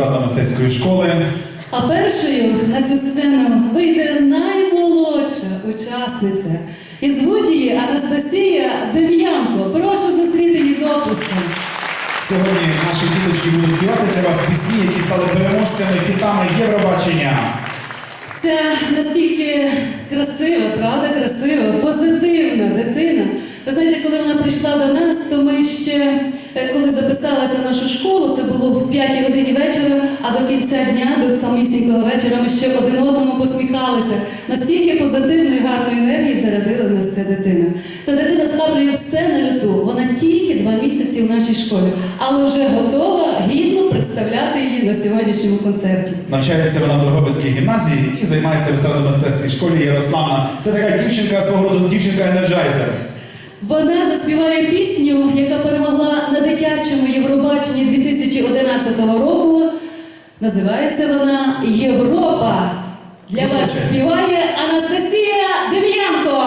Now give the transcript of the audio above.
естрадно-мистецької школи. А першою на цю сцену вийде наймолодша учасниця. І звуть її Анастасія Дем'янко. Прошу зустріти її з оплесками. Сьогодні наші діточки будуть співати для вас пісні, які стали переможцями хітами Євробачення. Це настільки красива, правда, красива, позитивна дитина. Ви знаєте, коли вона прийшла до нас, то ми ще, е, коли записалася в нашу школу, це було в 5 годині до кінця дня, до самісінького вечора, ми ще один одному посміхалися. Настільки позитивної, гарної енергії зарядила нас ця дитина. Ця дитина схаплює все на люту. Вона тільки два місяці в нашій школі, але вже готова гідно представляти її на сьогоднішньому концерті. Навчається вона в Дрогобицькій гімназії і займається в естрадно-мистецькій школі Ярославна. Це така дівчинка свого роду дівчинка-енерджайзер. Вона заспіває пісню, яка перемогла на дитячому Євробаченні 2011 року. Називається вона Європа. Для вас співає Анастасія Дем'янко.